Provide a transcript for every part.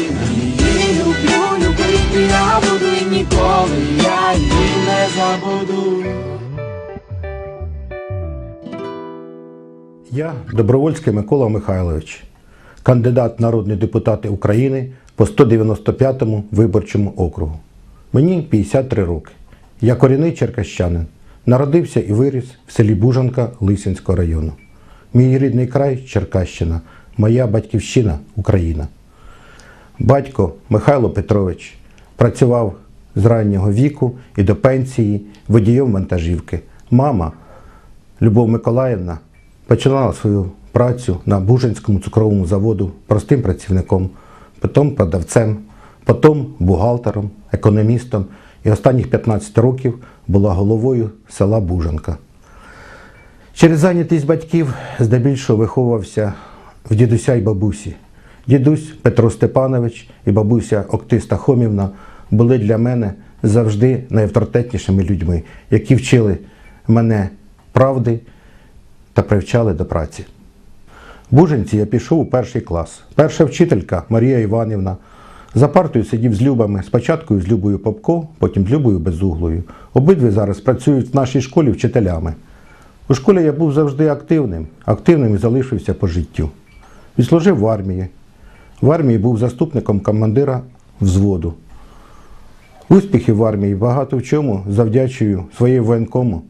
її люблю, любити я буду і ніколи я її не забуду. Я добровольський Микола Михайлович, кандидат народний депутат України по 195 му виборчому округу. Мені 53 роки. Я корінний черкащанин. Народився і виріс в селі Бужанка Лисинського району. Мій рідний край Черкащина, моя батьківщина Україна. Батько Михайло Петрович працював з раннього віку і до пенсії водієм вантажівки. Мама Любов Миколаївна починала свою працю на Бужанському цукровому заводу простим працівником, потім продавцем, потім бухгалтером, економістом і останніх 15 років була головою села Бужанка. Через зайнятість батьків здебільшого виховувався в дідуся й бабусі. Дідусь Петро Степанович і бабуся Октиста Хомівна були для мене завжди найавторитетнішими людьми, які вчили мене правди та привчали до праці. В Буженці я пішов у перший клас. Перша вчителька Марія Іванівна. За партою сидів з Любами, спочатку з Любою Попко, потім з Любою Безуглою. Обидві зараз працюють в нашій школі вчителями. У школі я був завжди активним, активним і залишився по життю. Відслужив в армії. В армії був заступником командира взводу. Успіхів в армії багато в чому завдячую своєї воєнкому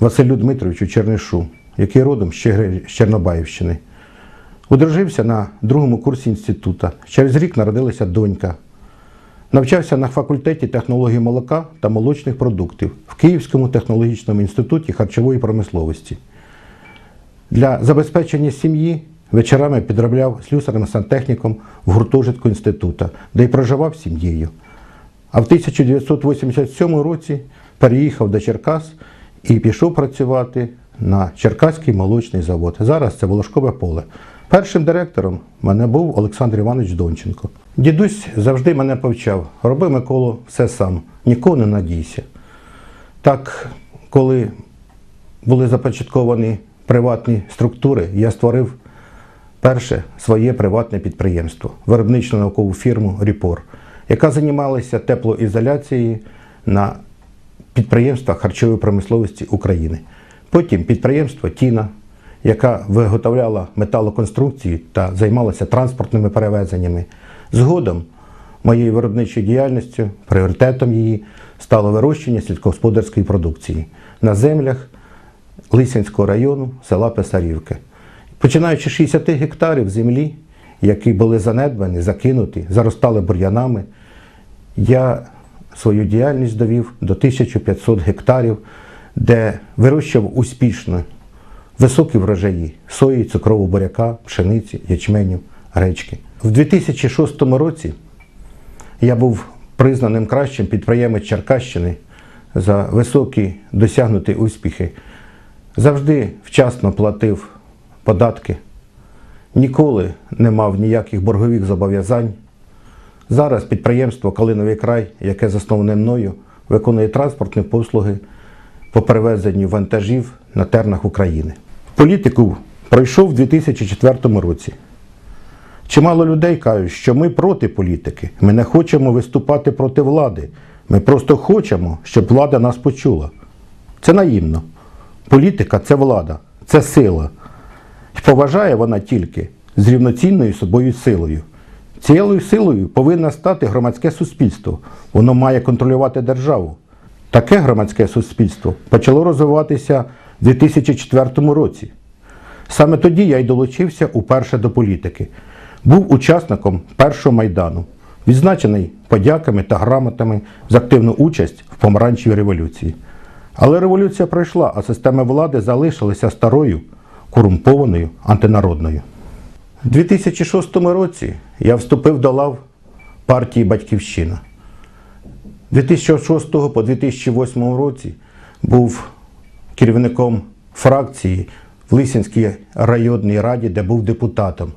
Василю Дмитровичу Чернишу, який родом з з Одружився на другому курсі інституту. Через рік народилася донька. Навчався на факультеті технології молока та молочних продуктів в Київському технологічному інституті харчової промисловості. Для забезпечення сім'ї вечорами підробляв слюсарем сантехніком в гуртожитку інституту, де й проживав сім'єю. А в 1987 році переїхав до Черкас і пішов працювати на Черкаський молочний завод. Зараз це Волошкове поле. Першим директором мене був Олександр Іванович Донченко. Дідусь завжди мене повчав: роби Миколу все сам, нікого не надійся. Так, коли були започатковані приватні структури, я створив перше своє приватне підприємство, виробничу наукову фірму Ріпор, яка займалася теплоізоляцією на підприємствах харчової промисловості України. Потім підприємство Тіна, яка виготовляла металоконструкції та займалася транспортними перевезеннями. Згодом моєю виробничою діяльністю, пріоритетом її стало вирощення сільськогосподарської продукції на землях Лисянського району села Писарівки. Починаючи з 60 гектарів землі, які були занедбані, закинуті, заростали бур'янами, я свою діяльність довів до 1500 гектарів, де вирощував успішно високі врожаї сої, цукрового буряка, пшениці, ячменю, гречки. В 2006 році я був признаним кращим підприємець Черкащини за високі досягнуті успіхи. Завжди вчасно платив податки, ніколи не мав ніяких боргових зобов'язань. Зараз підприємство Калиновий край, яке засноване мною, виконує транспортні послуги по перевезенню вантажів на тернах України. Політику пройшов у 2004 році. Чимало людей кажуть, що ми проти політики. Ми не хочемо виступати проти влади. Ми просто хочемо, щоб влада нас почула. Це наївно. Політика це влада, це сила. І поважає вона тільки з рівноцінною собою силою. Цією силою повинно стати громадське суспільство. Воно має контролювати державу. Таке громадське суспільство почало розвиватися в 2004 році. Саме тоді я й долучився уперше до політики. Був учасником першого майдану, відзначений подяками та грамотами за активну участь в помаранчевій революції. Але революція пройшла, а система влади залишилася старою, корумпованою, антинародною. У 2006 році я вступив до лав партії Батьківщина. 2006 по 2008 році був керівником фракції в Лисинській районній раді, де був депутатом.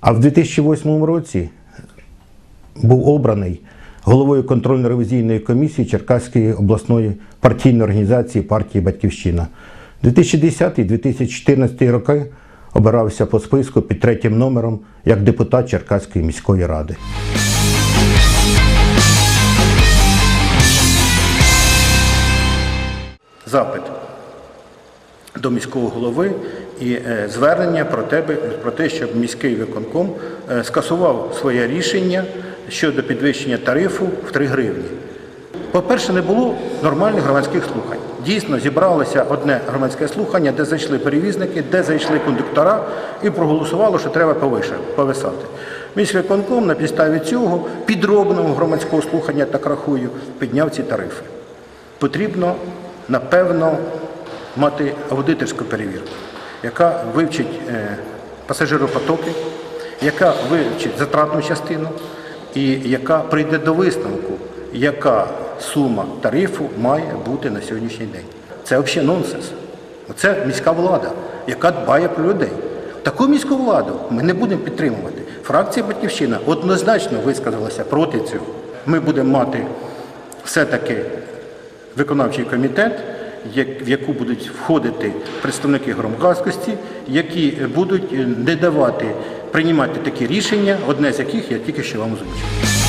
А в 2008 році був обраний головою контрольно-ревізійної комісії Черкаської обласної партійної організації партії Батьківщина. 2010-2014 роки обирався по списку під третім номером як депутат Черкаської міської ради. запит до міського голови і е, звернення про, тебе, про те, щоб міський виконком е, скасував своє рішення щодо підвищення тарифу в 3 гривні. По-перше, не було нормальних громадських слухань. Дійсно, зібралося одне громадське слухання, де зайшли перевізники, де зайшли кондуктора і проголосувало, що треба повисати. Міськвиконком на підставі цього підробного громадського слухання, так рахую, підняв ці тарифи. Потрібно, напевно, мати аудиторську перевірку, яка вивчить е, пасажиропотоки, яка вивчить затратну частину і яка прийде до висновку, яка сума тарифу має бути на сьогоднішній день. Це взагалі нонсенс. Це міська влада, яка дбає про людей. Таку міську владу ми не будемо підтримувати. Фракція Батьківщина однозначно висказалася проти цього. Ми будемо мати все-таки виконавчий комітет, в яку будуть входити представники громадськості, які будуть е, не давати приймати такі рішення, одне з яких я тільки що вам озвучив.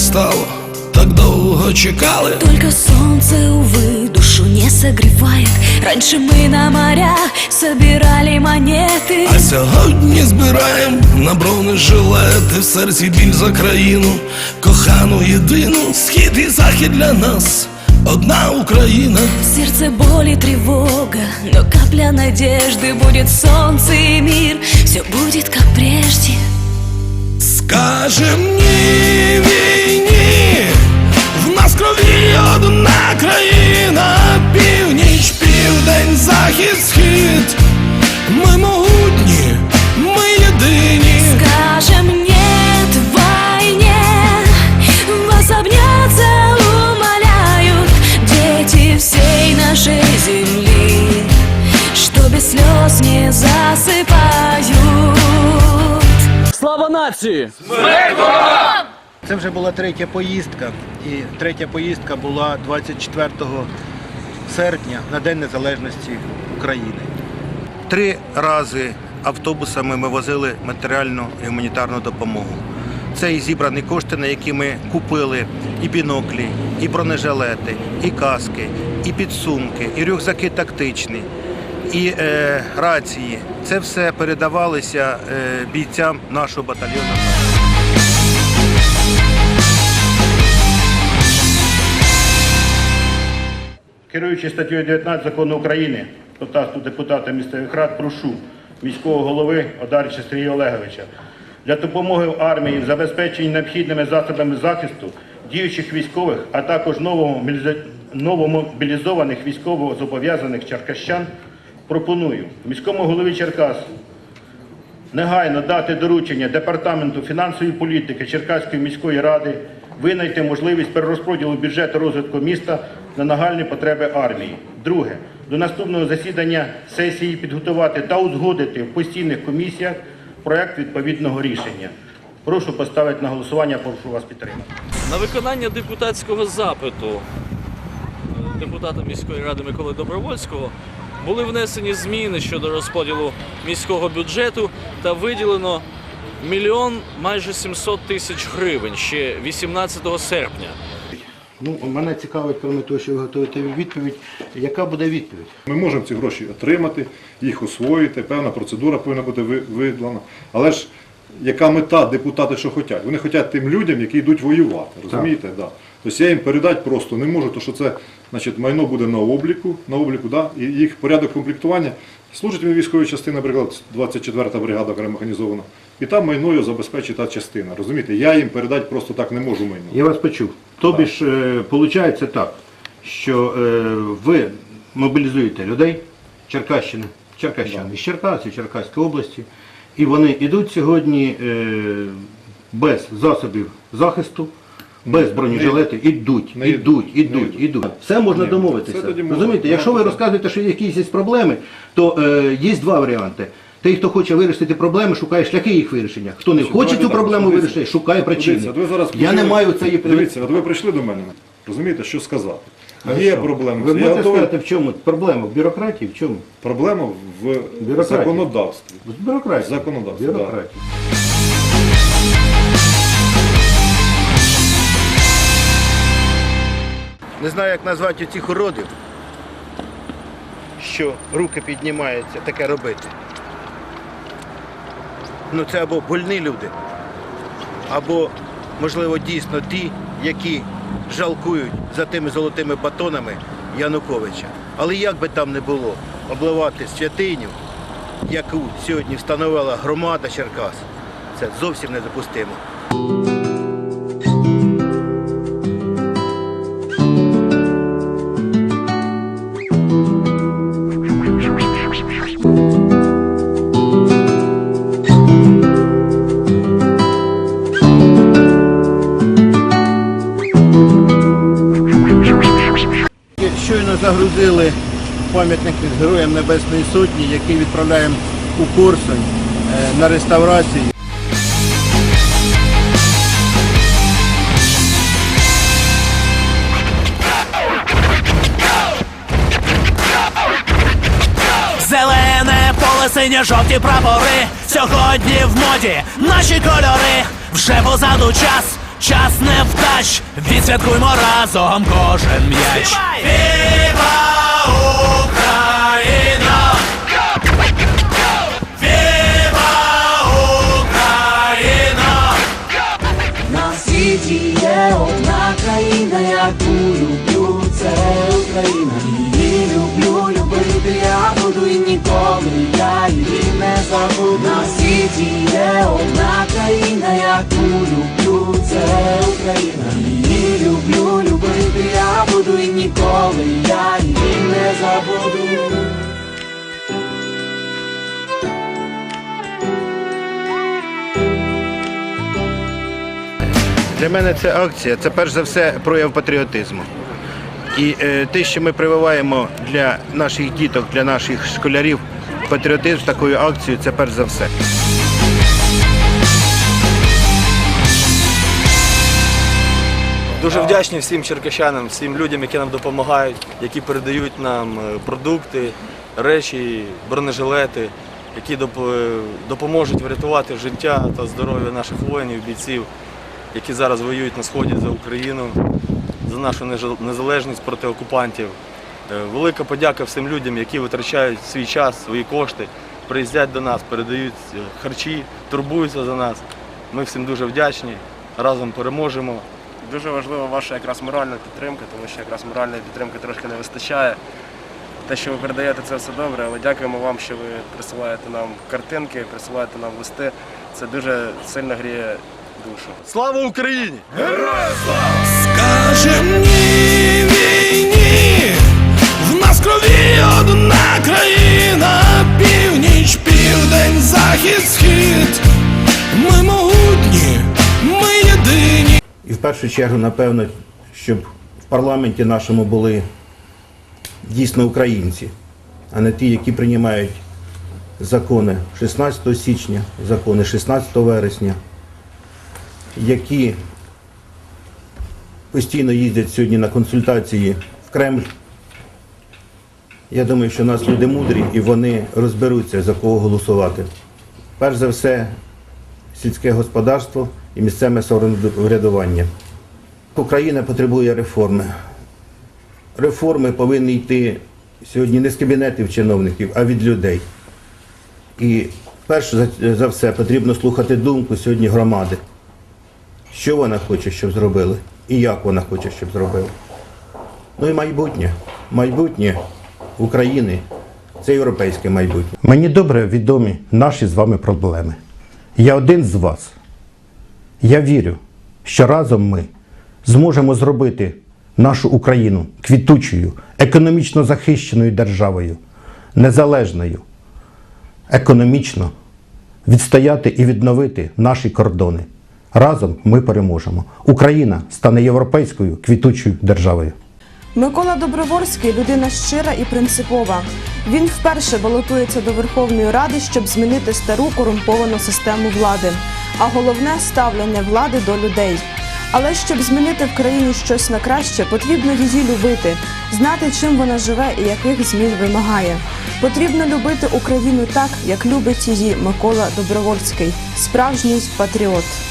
настало, так довго чекали. Только солнце, увы, душу не согревает Раньше мы на морях собирали монеты А сьогодні збираєм на бронежилети в серці біль за країну, кохану єдину, схід і захід для нас, одна Україна. В сердце боль и тревога Но капля надежды Будет солнце и мир Все будет как прежде Скажем ні війні, в нас крові одна країна, північ, південь, захід, схід. Ми могутні, Нації! Це вже була третя поїздка, і третя поїздка була 24 серпня на День Незалежності України. Три рази автобусами ми возили матеріальну і гуманітарну допомогу. Це і зібрані кошти, на які ми купили і біноклі, і бронежилети, і каски, і підсумки, і рюкзаки тактичні, і е, рації. Це все передавалося е, бійцям нашого батальйону. Керуючи статтею 19 закону України про статус депутата місцевих рад, прошу міського голови Одарича Сергія Олеговича для допомоги армії в забезпеченні необхідними засобами захисту діючих військових, а також новомобілізованих військово-зобов'язаних черкащан пропоную міському голові Черкас негайно дати доручення Департаменту фінансової політики Черкаської міської ради винайти можливість перерозподілу бюджету розвитку міста на нагальні потреби армії. Друге, до наступного засідання сесії підготувати та узгодити в постійних комісіях проект відповідного рішення. Прошу поставити на голосування, прошу вас підтримати. На виконання депутатського запиту е, депутата міської ради Миколи Добровольського були внесені зміни щодо розподілу міського бюджету та виділено мільйон майже 700 тисяч гривень ще 18 серпня. Ну, мене цікавить, крім того, що ви готуєте відповідь, яка буде відповідь? Ми можемо ці гроші отримати, їх освоїти, певна процедура повинна бути ви- видлана. Але ж яка мета депутати, що хочуть? Вони хочуть тим людям, які йдуть воювати. Розумієте? Да. Тобто я їм передати просто не можу, тому що це значить, майно буде на обліку, на обліку, да? і їх порядок комплектування. Служить він військовій частині, наприклад, 24-та бригада окремо механізована. І там майною забезпечить та частина. Розумієте? Я їм передати просто так не можу майно. Я вас почув. Тобі ж виходить так, що е, ви мобілізуєте людей Черкащини, Черкащан із Черкаси, Черкаської області, і вони йдуть сьогодні е, без засобів захисту без бронежилетів ідуть, ідуть, йдуть, ідуть, йдуть. ідуть. Все можна домовитися. Розумієте, якщо ви розказуєте, що якісь є проблеми, то е, є два варіанти. Той, хто хоче вирішити проблеми, шукає шляхи їх вирішення. Хто не хоче цю проблему вирішити, шукає причини. От ви зараз Я не маю цієї Дивіться, от ви прийшли до мене, розумієте, що сказати. Є Хорошо. проблеми. Ви Я можете готовий- сказати, в чому проблема? В бюрократії? В чому? Проблема в Бюрократія. законодавстві. В бюрократії. Законодавство, Бюрократії. Не знаю, як назвати цих уродів, що руки піднімаються таке робити. Ну це або больні люди, або, можливо, дійсно ті, які жалкують за тими золотими батонами Януковича. Але як би там не було, обливати святиню, яку сьогодні встановила громада Черкас, це зовсім недопустимо. Загрузили пам'ятник Героям Небесної Сотні, який відправляємо у Корсунь е, на реставрацію. Зелене поле, жовті прапори. Сьогодні в моді наші кольори. Вже позаду час, час невдач. Відсвяткуймо разом кожен м'яч. Віва Є одна країна, яку люблю, це Україна. Її люблю, любити я буду і ніколи я її. На світі є одна країна, яку люблю, це Україна. Її люблю, любити я буду і ніколи я забуду. Для мене це акція, це перш за все прояв патріотизму. І е, те, що ми прививаємо для наших діток, для наших школярів патріотизм такою акцією, це перш за все. Дуже вдячні всім черкащанам, всім людям, які нам допомагають, які передають нам е, продукти, речі, бронежилети, які е, допоможуть врятувати життя та здоров'я наших воїнів, бійців, які зараз воюють на сході за Україну, за нашу незалежність проти окупантів. Е, Велика подяка всім людям, які витрачають свій час, свої кошти, приїздять до нас, передають харчі, турбуються за нас. Ми всім дуже вдячні. Разом переможемо. Дуже важлива ваша якраз моральна підтримка, тому що якраз моральної підтримки трошки не вистачає. Те, що ви передаєте, це все добре, але дякуємо вам, що ви присилаєте нам картинки, присилаєте нам листи. Це дуже сильно гріє душу. Слава Україні! Скажем ні першу чергу, напевно, щоб в парламенті нашому були дійсно українці, а не ті, які приймають закони 16 січня, закони 16 вересня, які постійно їздять сьогодні на консультації в Кремль. Я думаю, що нас люди мудрі і вони розберуться, за кого голосувати. Перш за все, сільське господарство і місцеве самоврядування. Україна потребує реформи. Реформи повинні йти сьогодні не з кабінетів чиновників, а від людей. І перш за- все потрібно слухати думку сьогодні громади. Що вона хоче, щоб зробили, і як вона хоче, щоб зробили. Ну і майбутнє. Майбутнє України це європейське майбутнє. Мені добре відомі наші з вами проблеми. Я один з вас. Я вірю, що разом ми зможемо зробити нашу Україну квітучою, економічно захищеною державою, незалежною, економічно відстояти і відновити наші кордони. Разом ми переможемо. Україна стане європейською квітучою державою. Микола Добровольський людина щира і принципова. Він вперше балотується до Верховної Ради, щоб змінити стару корумповану систему влади, а головне ставлення влади до людей. Але щоб змінити в країні щось на краще, потрібно її любити, знати, чим вона живе і яких змін вимагає. Потрібно любити Україну так, як любить її Микола Добровольський, справжній патріот.